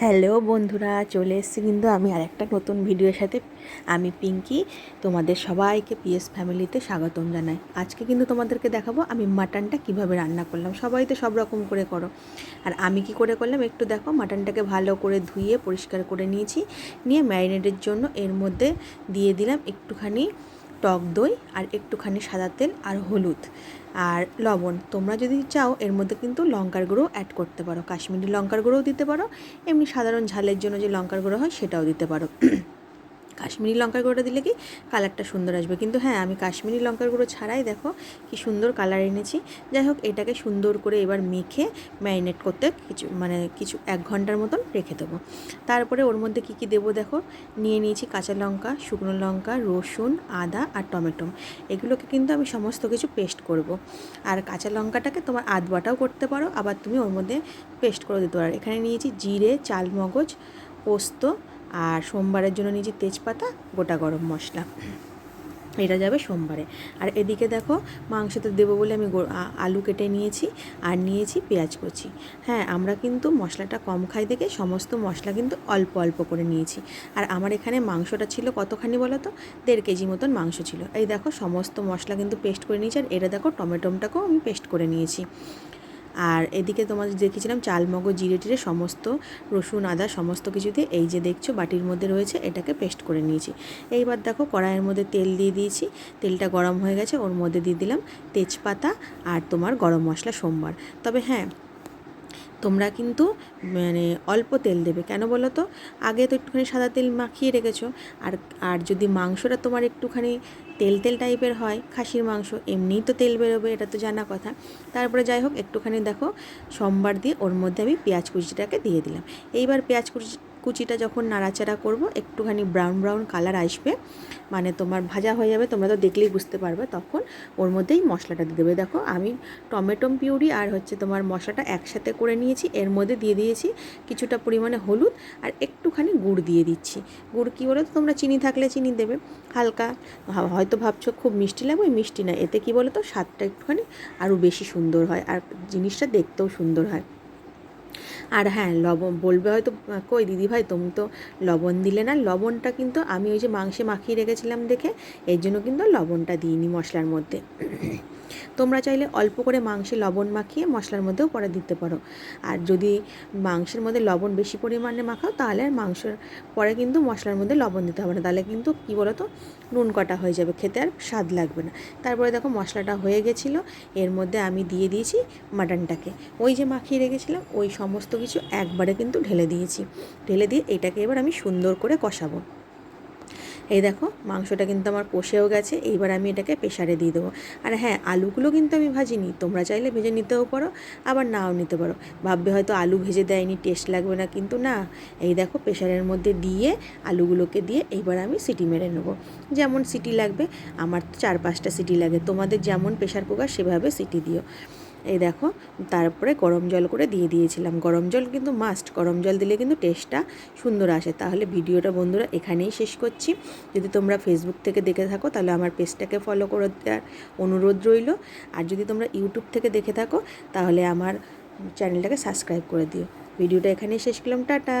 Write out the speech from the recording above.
Hello বন্ধুরা, চলে এসেছি কিন্তু আমি আরেকটা নতুন ভিডিওর সাথে। আমি পিঙ্কি, তোমাদের সবাইকে পিএস ফ্যামিলিতে স্বাগতম জানাই। আজকে কিন্তু তোমাদেরকে দেখাবো আমি মাটনটা কীভাবে রান্না করলাম। সবাই তো সব রকম করে করো। আর আমি কি করে করলাম একটু দেখো। মাটনটাকে ভালো করে ধুয়ে পরিষ্কার করে নিয়েছি। নিয়ে ম্যারিনেটের জন্য এর মধ্যে দিয়ে দিলাম একটুখানি টক দই আর একটুখানি সাদা তেল আর হলুদ আর লবণ। তোমরা যদি চাও, এর মধ্যে কিন্তু লঙ্কার গুঁড়ো অ্যাড করতে পারো। কাশ্মীরি লঙ্কার গুঁড়োও দিতে পারো। এমনি সাধারণ ঝালের জন্য যে লঙ্কার গুঁড়ো হয়, সেটাও দিতে পারো। কাশ্মীরি লঙ্কার গুঁড়োটা দিলে কি কালারটা সুন্দর আসবে। কিন্তু হ্যাঁ আমি কাশ্মীরি লঙ্কার গুঁড়ো ছাড়াই দেখো কি সুন্দর কালার এনেছি। যাই হোক, এটাকে সুন্দর করে এবার মেখে ম্যারিনেট করতে কিছু মানে কিছু এক ঘণ্টার মতন রেখে দেবো। তারপরে ওর মধ্যে কি কি দেবো দেখো? নিয়ে নিয়েছি কাঁচা লঙ্কা, শুকনো লঙ্কা, রসুন, আদা আর টমেটো। এগুলোকে কিন্তু আমি সমস্ত কিছু পেস্ট করব। আর কাঁচা লঙ্কাটাকে তোমার আদবাটাও করতে পারো, আবার তুমি ওর মধ্যে পেস্ট করে দিতে পারো। এখানে নিয়েছি জিরে চাল মগজ পোস্ত আর সোমবারের জন্য নিয়েছি তেজপাতা, গোটা গরম মশলা। এটা যাবে সোমবারে। আর এদিকে দেখো মাংসতে দেবো বলে আমি আলু কেটে নিয়েছি আর নিয়েছি পেঁয়াজ কুচি। হ্যাঁ আমরা কিন্তু মশলাটা কম খাই দেখে সমস্ত মশলা কিন্তু অল্প অল্প করে নিয়েছি। আর আমার এখানে মাংসটা ছিল কতখানি বলো তো? দেড় কেজি মতন মাংস ছিল। এই দেখো, সমস্ত মশলা কিন্তু পেস্ট করে নিয়েছি। আর এটা দেখো, টমেটোমটাকেও আমি পেস্ট করে নিয়েছি। আর এদিকে তোমাদের দেখিয়েছিলাম চালমগজ জিরে টিরে সমস্ত রসুন, আদা সমস্ত কিছুতে এই যে দেখছ বাটির মধ্যে রয়েছে এটাকে পেস্ট করে নিয়েছি। এইবার দেখো কড়াইয়ের মধ্যে তেল দিয়ে দিয়েছি। তেলটা গরম হয়ে গেছে, ওর মধ্যে দিয়ে দিলাম তেজপাতা আর তোমার গরম মশলা সোমবার। তবে হ্যাঁ তোমরা কিন্তু মানে অল্প তেল দেবে। কেন বলো তো? আগে তো একটুখানি সাদা তেল মাখিয়ে রেখেছো। আর আর যদি মাংসটা তোমার একটুখানি তেল তেল টাইপের হয়, খাসির মাংস, এমনিই তো তেল বেরোবে, এটা তো জানা কথা। তারপরে যাই হোক, একটুখানি দেখো, সোমবার দিয়ে ওর মধ্যে আমি পেঁয়াজ কুচিটাকে দিয়ে দিলাম। এইবার পেঁয়াজ কুচি, কুচিটা যখন নাড়াচাড়া করব, একটুখানি ব্রাউন ব্রাউন কালার আসবে। মানে তোমার ভাজা হয়ে যাবে, তোমরা তো দেখলেই বুঝতে পারবে, তখন ওর মধ্যেই মশলাটা দিয়ে দেবে। দেখো, আমি টমেটো পিউরি আর হচ্ছে তোমার মশলাটা একসাথে করে নিয়েছি, এর মধ্যে দিয়ে দিয়েছি কিছুটা পরিমাণে হলুদ আর একটুখানি গুড় দিয়ে দিচ্ছি। গুড় কী বলো তো তোমরা চিনি থাকলে চিনি দেবে। হালকা হয়তো ভাবছ খুব মিষ্টি লাগবে মিষ্টি না। এতে কী বলো তো স্বাদটা একটুখানি আরও বেশি সুন্দর হয় আর জিনিসটা দেখতেও সুন্দর হয়। আর হ্যাঁ লবণ বলবে হয়তো কই দিদি ভাই, তুমি তো লবণ দিলে না, লবণটা কিন্তু আমি ওই যে মাংসে মাখিয়ে রেখেছিলাম দেখে, এর জন্য কিন্তু লবণটা দিইনি মশলার মধ্যে। তোমরা চাইলে অল্প করে মাংসে লবণ মাখিয়ে মশলার মধ্যেও পরে দিতে পারো। আর যদি মাংসের মধ্যে লবণ বেশি পরিমাণে মাখাও, তাহলে মাংসের পরে কিন্তু মশলার মধ্যে লবণ দিতে হবে না। তাহলে কিন্তু কী বলো তো নুন কটা হয়ে যাবে, খেতে আর স্বাদ লাগবে না। তারপরে দেখো মশলাটা হয়ে গেছিল, এর মধ্যে আমি দিয়ে দিয়েছি মাটনটাকে। ওই যে মাখিয়ে রেখেছিলাম, ওই সমস্ত কিছু একবারে কিন্তু ঢেলে দিয়েছি। ঢেলে দিয়ে এটাকে এবার আমি সুন্দর করে কষাবো। এই দেখো, মাংসটা কিন্তু আমার কষেও গেছে, এইবার আমি এটাকে প্রেশারে দিয়ে দেবো। আর হ্যাঁ আলুগুলো কিন্তু আমি ভাজিনি, তোমরা চাইলে ভেজে নিতেও পারো, আবার নাও নিতে পারো। ভাববে হয়তো আলু ভেজে দেয়নি, টেস্ট লাগবে না, কিন্তু না। এই দেখো প্রেশারের মধ্যে দিয়ে আলুগুলোকে দিয়ে এইবার আমি সিটি মেরে নেব। যেমন সিটি লাগবে, আমার চার পাঁচটা সিটি লাগে, তোমাদের যেমন প্রেশার কুকার, সেভাবে সিটি দিও। এই দেখো, তারপরে গরম জল করে দিয়ে দিয়েছিলাম। গরম জল কিন্তু মাস্ট গরম জল দিলে কিন্তু টেস্টটা সুন্দর আসে। তাহলে ভিডিওটা বন্ধুরা এখানেই শেষ করছি। যদি তোমরা ফেসবুক থেকে দেখে থাকো, তাহলে আমার পেজটাকে ফলো করে দেওয়ার অনুরোধ রইল। আর যদি তোমরা ইউটিউব থেকে দেখে থাকো, তাহলে আমার চ্যানেলটাকে সাবস্ক্রাইব করে দিও। ভিডিওটা এখানেই শেষ করলাম। টাটা!